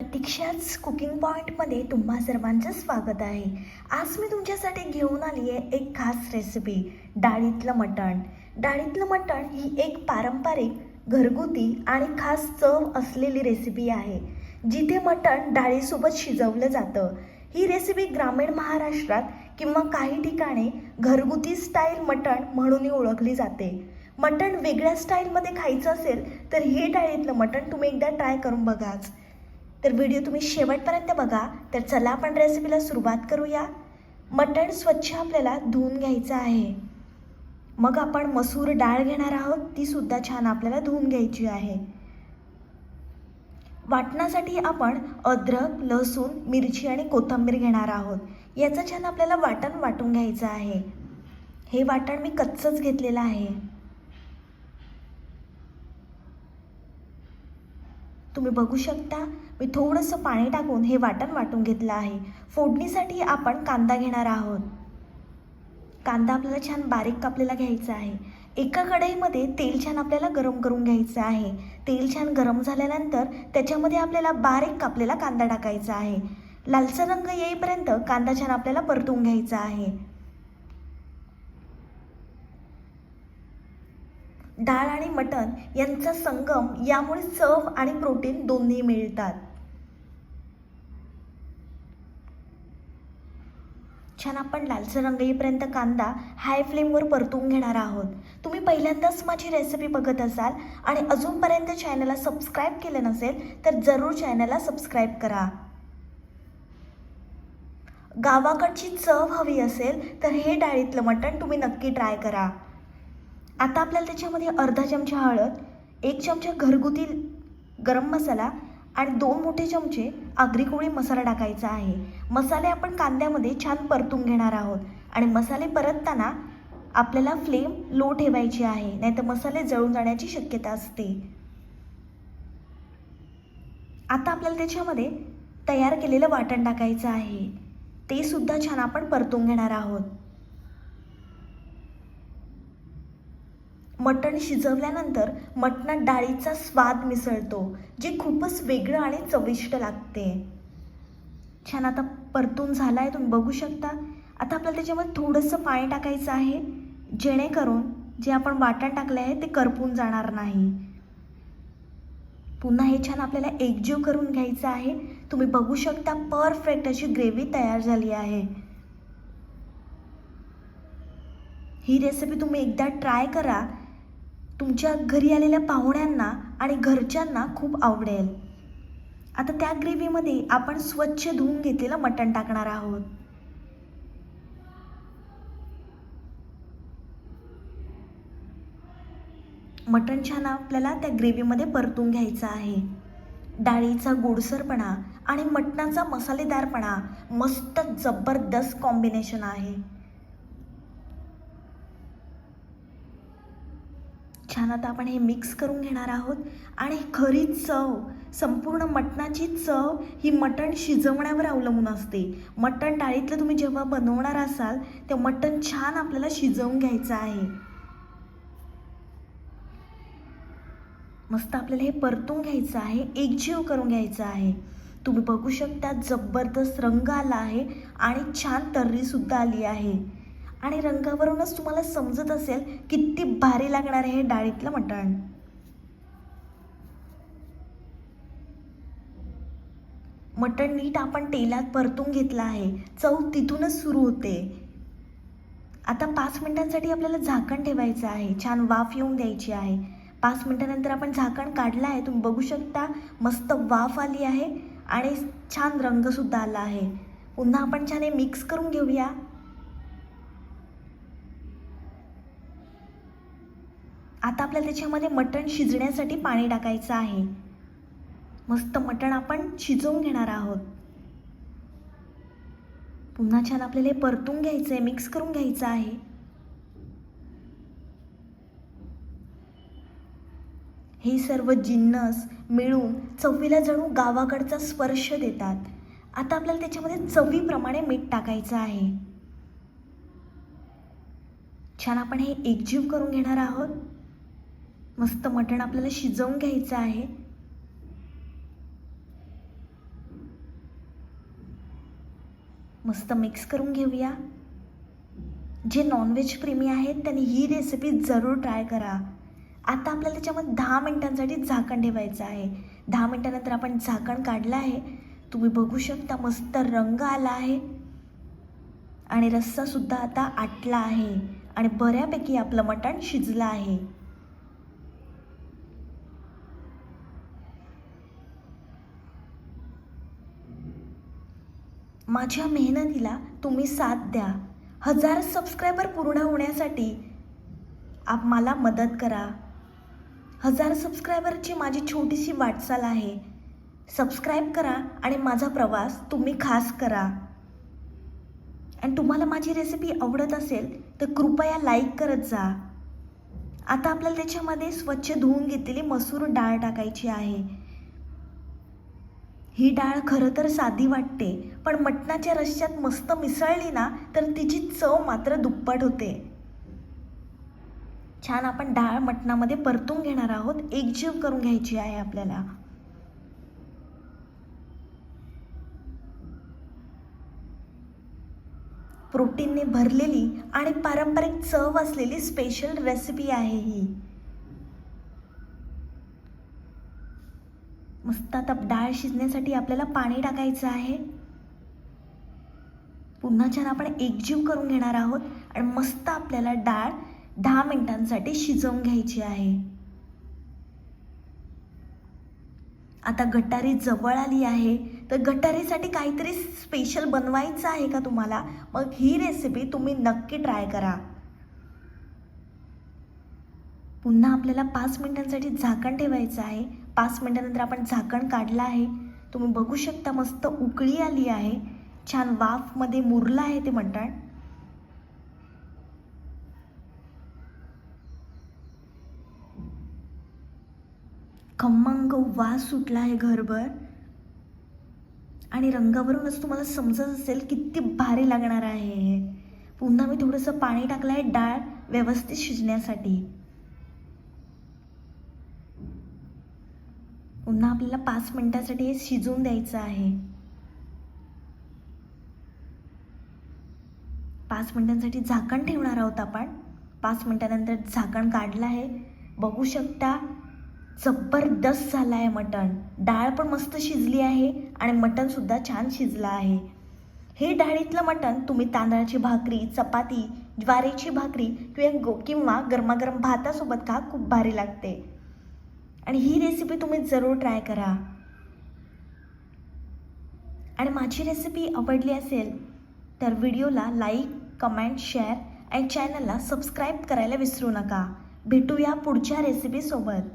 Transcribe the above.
प्रतीक्षाच cooking पॉईंटमध्ये तुम्हा सर्वांचं स्वागत आहे. आज मी तुमच्यासाठी घेऊन आली आहे एक खास रेसिपी डाळीतलं मटण. डाळीतलं मटण ही एक पारंपरिक घरगुती आणि खास चव असलेली रेसिपी आहे जिथे मटण डाळीसोबत शिजवलं जातं. ही रेसिपी ग्रामीण महाराष्ट्रात किंवा काही ठिकाणी घरगुती स्टाईल मटण म्हणूनही ओळखली जाते. मटण वेगळ्या स्टाईलमध्ये खायचं असेल तर हे डाळीतलं मटण तुम्ही एकदा ट्राय करून बघाच. तर व्हिडिओ तुम्ही शेवटपर्यंत बघा तर चला आपण रेसिपीला सुरुवात करूया. मटण स्वच्छ आपल्याला धुवून घ्यायचं आहे. मग आपण मसूर डाळ घेणार आहोत ती सुद्धा छान आपल्याला धुवून घ्यायची आहे. वाटणासाठी आपण अद्रक लसूण मिरची आणि कोथिंबीर घेणार आहोत. याचं छान आपल्याला वाटण वाटून घ्यायचं आहे. हे वाटण मी कच्चंच घेतलेलं आहे. तुम्ही बघू शकता. मी थोडंसं पाणी टाकून हे वाटण वाटून घेतलं आहे. फोडणीसाठी आपण कांदा घेणार आहोत. कांदा आपल्याला छान बारीक कापलेला घ्यायचा आहे. एका कढईमध्ये तेल छान आपल्याला गरम करून घ्यायचं आहे. तेल छान गरम झाल्यानंतर त्याच्यामध्ये आपल्याला बारीक कापलेला कांदा टाकायचा आहे. लालसा रंग येईपर्यंत कांदा छान आपल्याला परतून घ्यायचा आहे. डाळ आणि मटण यांचा संगम यामुळे चव आणि प्रोटीन दोन्ही मिळतात. छान आपण लालसर रंग येईपर्यंत कांदा हाय फ्लेमवर परतून घेणार आहोत. तुम्ही पहिल्यांदाच माझी रेसिपी बघत असाल आणि अजूनपर्यंत चॅनलला सबस्क्राईब केलं नसेल तर जरूर चॅनलला सबस्क्राईब करा. गावाकडची चव हवी असेल तर हे डाळीतलं मटण तुम्ही नक्की ट्राय करा. आता आपल्याला त्याच्यामध्ये अर्धा चमचा हळद एक चमचा घरगुती गरम मसाला आणि दोन मोठे चमचे आगरी कोळी मसाला टाकायचा आहे. मसाले आपण कांद्यामध्ये छान परतून घेणार आहोत आणि मसाले परतताना आपल्याला फ्लेम लो ठेवायची आहे नाहीतर मसाले जळून जाण्याची शक्यता असते. आता आपल्याला त्याच्यामध्ये तयार केलेलं वाटण टाकायचं आहे. ते सुद्धा छान आपण परतून घेणार आहोत. मटण शिजवल्यानंतर मटणात डाळीचा स्वाद मिसळतो जे खूपच वेगळं आणि चविष्ट लागते. छान आता परतून झाला आहे तुम्ही बघू शकता. आता आपल्याला त्याच्यामध्ये थोडंसं पाणी टाकायचं आहे. जेणेकरून जे आपण वाटण टाकले आहे ते करपून जाणार नाही. पुन्हा हे छान आपल्याला एकजीव करून घ्यायचं आहे. तुम्ही बघू शकता परफेक्ट अशी ग्रेव्ही तयार झाली आहे. ही रेसिपी तुम्ही एकदा ट्राय करा. तुमच्या घरी आलेल्या पाहुण्यांना आणि घरच्यांना खूप आवडेल. आता त्या ग्रेव्हीमध्ये आपण स्वच्छ धुवून घेतलेलं मटण टाकणार आहोत. मटण छान आपल्याला त्या ग्रेव्हीमध्ये परतून घ्यायचं आहे. डाळीचा गोडसरपणा आणि मटणाचा मसालेदारपणा मस्त जबरदस्त कॉम्बिनेशन आहे. छान आता आपण हे मिक्स करून घेणार आहोत. आणि खरी चव संपूर्ण मटणाची चव ही मटण शिजवण्यावर अवलंबून असते. मटण डाळीतलं तुम्ही जेव्हा बनवणार असाल ते मटण छान आपल्याला शिजवून घ्यायचं आहे. मस्त आपल्याला हे परतून घ्यायचं आहे एकजीव करून घ्यायचं आहे. तुम्ही बघू शकता जबरदस्त रंग आला आहे आणि छान तर्रीसुद्धा आली आहे. आणि रंगावरूनच तुम्हाला समजत असेल किती भारी लागणार आहे हे डाळीतलं मटण. मटण नीट आपण तेलात परतून घेतलं आहे. चव तिथूनच सुरू होते. आता पाच मिनिटांसाठी आपल्याला झाकण ठेवायचं आहे. छान वाफ येऊन द्यायची आहे. पाच मिनिटानंतर आपण झाकण काढलं आहे. तुम्ही बघू शकता मस्त वाफ आली आहे आणि छान रंगसुद्धा आला आहे. पुन्हा आपण छान हे मिक्स करून घेऊया. आता आपल्याला त्याच्यामध्ये मटण शिजण्यासाठी पाणी टाकायचं आहे. मस्त मटण आपण शिजवून घेणार आहोत. पुन्हा छान आपल्याला हे परतून घ्यायचं आहे मिक्स करून घ्यायचं आहे. हे सर्व जिन्नस मिळून चवीला जणू गावाकडचा स्पर्श देतात. आता आपल्याला त्याच्यामध्ये चवीप्रमाणे मीठ टाकायचं आहे. छान आपण हे एकजीव करून घेणार आहोत. मस्त मटण आपल्याला शिजवून घ्यायचं आहे. मस्त मिक्स करून घेऊया. जे नॉनव्हेज प्रेमी आहेत त्यांनी ही रेसिपी जरूर ट्राय करा. आता आपल्याला त्याच्यामध्ये दहा मिनटांसाठी झाकण ठेवायचं आहे. दहा मिनटानंतर आपण झाकण काढलं आहे. तुम्ही बघू शकता मस्त रंग आला आहे. आणि रस्सासुद्धा आता आटला आहे. आणि बऱ्यापैकी आपलं मटण शिजलं आहे. माझ्या मेहनतीला तुम्ही साथ द्या. हजार सबस्क्रायबर पूर्ण होण्यासाठी आप मला मदत करा. हजार सबस्क्रायबरची माझी छोटीशी वाटचाल आहे. सबस्क्राईब करा आणि माझा प्रवास तुम्ही खास करा. आणि तुम्हाला माझी रेसिपी आवडत असेल तर कृपया लाईक करत जा. आता आपल्याला त्याच्यामध्ये स्वच्छ धुवून घेतलेली मसूर डाळ टाकायची आहे. ही डाळ खरं तर साधी वाटते पण मटणाच्या रश्श्यात मस्त मिसळली ना तर तिची चव मात्र दुप्पट होते. छान आपण डाळ मटणामध्ये परतून घेणार आहोत. एकजीव करून घ्यायची आहे आपल्याला. प्रोटीनने भरलेली आणि पारंपरिक चव असलेली स्पेशल रेसिपी आहे ही. आत्ता आता डाळ शिजण्यासाठी आपल्याला पाणी टाकायचं आहे. पुन्हा छान आपण एकजीव करून घेणार आहोत आणि मस्त आपल्याला डाळ दहा मिनिटांसाठी शिजवून घ्यायची आहे. आता गटारी जवळ आली आहे. तर गटारीसाठी काहीतरी स्पेशल बनवायचं आहे का तुम्हाला? मग ही रेसिपी तुम्ही नक्की ट्राय करा. पुन्हा आपल्याला पाच मिनिटांसाठी झाकण ठेवायचं आहे. पाच मिनटानंतर आपण झाकण काढलं आहे. तुम्ही बघू शकता मस्त उकळी आली आहे. छान वाफमध्ये मुरलं आहे ते मटण. खमंग वास सुटला आहे घरभर. आणि रंगावरूनच तुम्हाला समजत असेल किती भारी लागणार आहे हे. पुन्हा मी थोडंसं पाणी टाकलं आहे डाळ व्यवस्थित शिजण्यासाठी. पुन्हा आपल्याला पाच मिनटासाठी हे शिजवून द्यायचं आहे. पाच मिनटांसाठी झाकण ठेवणार आहोत आपण. पाच मिनटानंतर झाकण काढलं आहे. बघू शकता जबरदस्त झालं आहे मटण. डाळ पण मस्त शिजली आहे आणि मटणसुद्धा छान शिजलं आहे. हे डाळीतलं मटण तुम्ही तांदळाची भाकरी चपाती ज्वारीची भाकरी किंवा गो किंवा गरमागरम भातासोबत खा खूप भारी लागते. आणि ही रेसिपी तुम्ही जरूर ट्राय करा. आणि माझी रेसिपी आवडली असेल तर व्हिडिओला लाईक कमेंट शेअर आणि चॅनलला सबस्क्राईब करायला विसरू नका. भेटूया पुढच्या रेसिपीसोबत